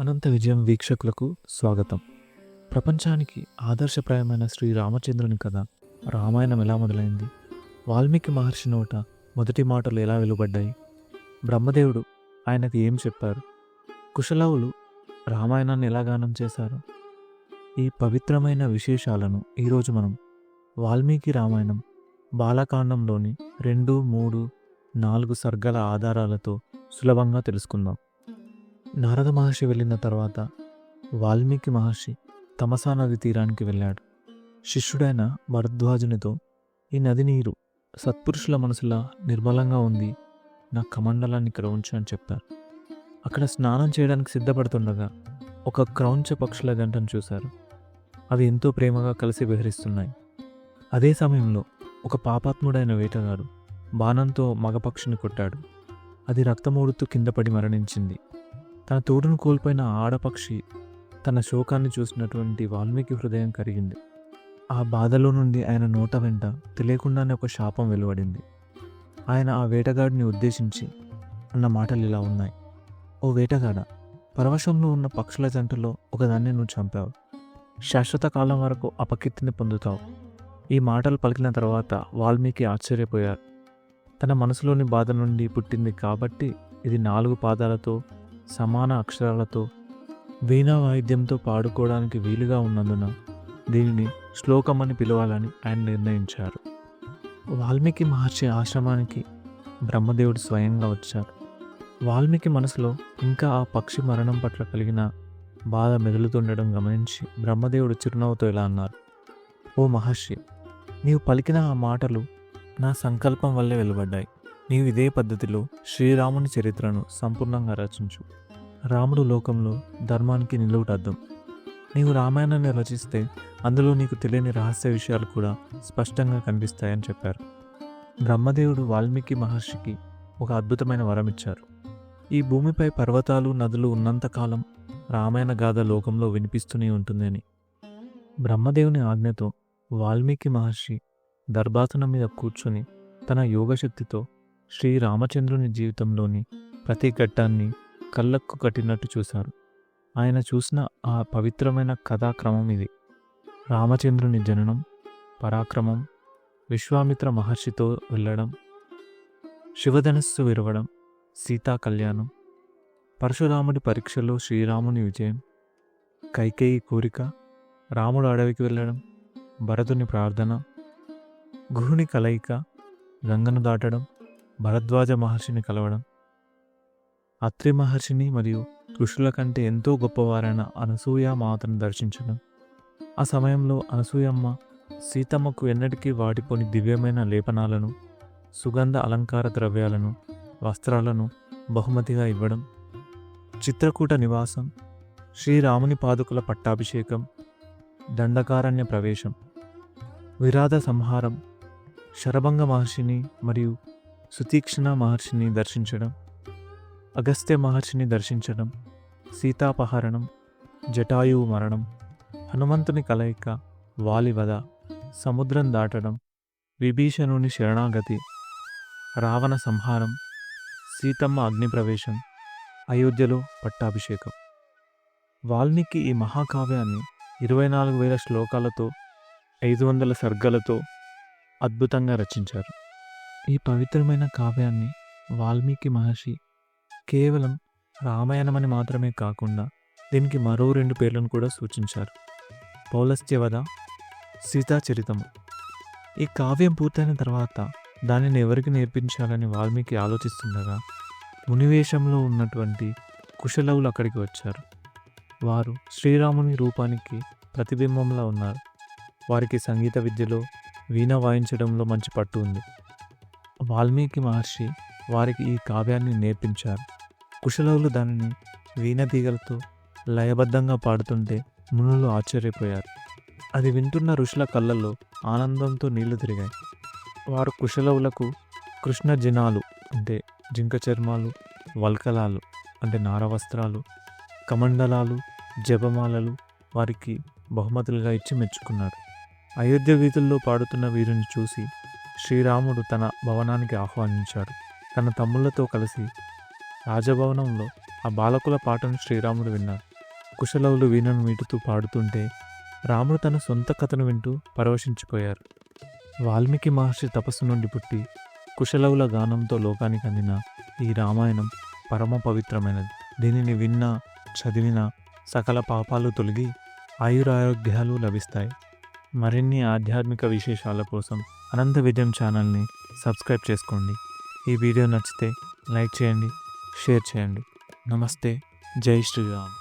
అనంత విజయం వీక్షకులకు స్వాగతం. ప్రపంచానికి ఆదర్శప్రాయమైన శ్రీ రామచంద్రుని కథ రామాయణం ఎలా మొదలైంది? వాల్మీకి మహర్షి నోట మొదటి మాటలు ఎలా వెలువడ్డాయి? బ్రహ్మదేవుడు ఆయనకు ఏం చెప్పారు? కుశలవులు రామాయణాన్ని ఎలా గానం చేశారు? ఈ పవిత్రమైన విశేషాలను ఈరోజు మనం వాల్మీకి రామాయణం బాలకాండంలోని రెండు మూడు నాలుగు సర్గల ఆధారాలతో సులభంగా తెలుసుకుందాం. నారద మహర్షి వెళ్ళిన తర్వాత వాల్మీకి మహర్షి తమసా నది తీరానికి వెళ్ళాడు. శిష్యుడైన భరద్వాజునితో ఈ నది నీరు సత్పురుషుల మనసులా నిర్మలంగా ఉంది. నా కమండలాన్ని ఇక్కడ ఉంచు అని చెప్పారు. అక్కడ స్నానం చేయడానికి సిద్ధపడుతుండగా ఒక క్రౌంచ పక్షుల జంటను చూశారు. అవి ఎంతో ప్రేమగా కలిసి విహరిస్తున్నాయి. అదే సమయంలో ఒక పాపాత్ముడైన వేటగాడు బాణంతో మగపక్షిని కొట్టాడు. అది రక్తమూడుతూ కింద పడి మరణించింది. తన తోడును కోల్పోయిన ఆడపక్షి తన శోకాన్ని చూసినటువంటి వాల్మీకి హృదయం కరిగింది. ఆ బాధలో నుండి ఆయన నోట వెంట తెలియకుండానే ఒక శాపం వెలువడింది. ఆయన ఆ వేటగాడిని ఉద్దేశించి అన్న మాటలు ఇలా ఉన్నాయి. ఓ వేటగాడ పరవశంలో ఉన్న పక్షుల జంటలో ఒకదాన్ని నువ్వు చంపావు. శాశ్వత కాలం వరకు అపకీర్తిని పొందుతావు. ఈ మాటలు పలికిన తర్వాత వాల్మీకి ఆశ్చర్యపోయారు. తన మనసులోని బాధ నుండి పుట్టింది కాబట్టి ఇది నాలుగు పాదాలతో సమాన అక్షరాలతో వీణా వాయిద్యంతో పాడుకోవడానికి వీలుగా ఉన్నందున దీనిని శ్లోకం అని పిలవాలని ఆయన నిర్ణయించారు. వాల్మీకి మహర్షి ఆశ్రమానికి బ్రహ్మదేవుడు స్వయంగా వచ్చారు. వాల్మీకి మనసులో ఇంకా ఆ పక్షి మరణం పట్ల కలిగిన బాధ మెదులుతుండడం గమనించి బ్రహ్మదేవుడు చిరునవ్వుతో ఇలా అన్నారు ఓ మహర్షి నీవు పలికిన ఆ మాటలు నా సంకల్పం వల్లే వెలువడ్డాయి. నీవు ఇదే పద్ధతిలో శ్రీరాముని చరిత్రను సంపూర్ణంగా రచించు. రాముడు లోకంలో ధర్మానికి నిలువుటద్దం. నీవు రామాయణాన్ని రచిస్తే అందులో నీకు తెలియని రహస్య విషయాలు కూడా స్పష్టంగా కనిపిస్తాయని చెప్పారు. బ్రహ్మదేవుడు వాల్మీకి మహర్షికి ఒక అద్భుతమైన వరం ఇచ్చారు ఈ భూమిపై పర్వతాలు నదులు ఉన్నంతకాలం రామాయణ గాథ లోకంలో వినిపిస్తూనే ఉంటుందని. బ్రహ్మదేవుని ఆజ్ఞతో వాల్మీకి మహర్షి దర్భాసనం మీద కూర్చొని తన యోగశక్తితో శ్రీరామచంద్రుని జీవితంలోని ప్రతి ఘట్టాన్ని కళ్ళక్కు కట్టినట్టు చూశారు. ఆయన చూసిన ఆ పవిత్రమైన కథాక్రమం ఇది. రామచంద్రుని జననం పరాక్రమం విశ్వామిత్ర మహర్షితో వెళ్ళడం శివధనస్సు విరవడం సీతా కళ్యాణం పరశురాముడి పరీక్షలో శ్రీరాముని విజయం కైకేయి కోరిక రాముడు అడవికి వెళ్ళడం భరతుని ప్రార్థన గుహుని కలయిక గంగను దాటడం భరద్వాజ మహర్షిని కలవడం అత్రి మహర్షిని మరియు ఋషుల కంటే ఎంతో గొప్పవారైన అనసూయ మాతను దర్శించడం. ఆ సమయంలో అనసూయమ్మ సీతమ్మకు ఎన్నటికీ వాడిపోని దివ్యమైన లేపనాలను సుగంధ అలంకార ద్రవ్యాలను వస్త్రాలను బహుమతిగా ఇవ్వడం. చిత్రకూట నివాసం శ్రీరాముని పాదుకుల పట్టాభిషేకం దండకారణ్య ప్రవేశం విరాధ సంహారం శరభంగ మహర్షిని మరియు సుతీక్షణ మహర్షిని దర్శించడం అగస్త్య మహర్షిని దర్శించడం సీతాపహరణం జటాయువు మరణం హనుమంతుని కలయిక వాలివద సముద్రం దాటడం విభీషణుని శరణాగతి రావణ సంహారం సీతమ్మ అగ్నిప్రవేశం అయోధ్యలో పట్టాభిషేకం. వాల్మీకి ఈ మహాకావ్యాన్ని ఇరవై నాలుగు వేల శ్లోకాలతో ఐదు వందల సర్గలతో అద్భుతంగా రచించారు. ఈ పవిత్రమైన కావ్యాన్ని వాల్మీకి మహర్షి కేవలం రామాయణమని మాత్రమే కాకుండా దీనికి మరో రెండు పేర్లను కూడా సూచించారు. పౌలస్త్యవద సీతాచరితము ఈ కావ్యం పూర్తయిన తర్వాత దానిని ఎవరికి నేర్పించాలని వాల్మీకి ఆలోచిస్తుండగా మునివేషంలో ఉన్నటువంటి కుశలవులు అక్కడికి వచ్చారు. వారు శ్రీరాముని రూపానికి ప్రతిబింబంలా ఉన్నారు. వారికి సంగీత విద్యలో వీణ వాయించడంలో మంచి పట్టు ఉంది. వాల్మీకి మహర్షి వారికి ఈ కావ్యాన్ని నేర్పించారు. కుశలవులు దానిని వీణ తీగలతో లయబద్ధంగా పాడుతుంటే మునులు ఆశ్చర్యపోయారు. అది వింటున్న ఋషుల కళ్ళల్లో ఆనందంతో నీళ్ళు తిరిగాయి. వారు కుశలవులకు కృష్ణ జినాలు అంటే జింక చర్మాలు వల్కలాలు అంటే నారవస్త్రాలు కమండలాలు జపమాలలు వారికి బహుమతులుగా ఇచ్చి మెచ్చుకున్నారు. అయోధ్య వీధుల్లో పాడుతున్న వీరిని చూసి శ్రీరాముడు తన భవనానికి ఆహ్వానించాడు తన తమ్ముళ్ళతో కలిసి రాజభవనంలో ఆ బాలకుల పాటను శ్రీరాముడు విన్నారు. కుశలవులు వీణను మీటుతూ పాడుతుంటే రాముడు తన సొంత కథను వింటూ పరవశించిపోయారు. వాల్మీకి మహర్షి తపస్సు నుండి పుట్టి కుశలవుల గానంతో లోకానికి అందిన ఈ రామాయణం పరమ పవిత్రమైనది. దీనిని విన్నా చదివినా సకల పాపాలు తొలగి ఆయురారోగ్యాలు లభిస్తాయి. మరిన్ని ఆధ్యాత్మిక విశేషాల కోసం అనంత విజయం ఛానల్ని సబ్స్క్రైబ్ చేసుకోండి. ఈ వీడియో నచ్చితే లైక్ చేయండి షేర్ చేయండి. నమస్తే జై శ్రీరామ్.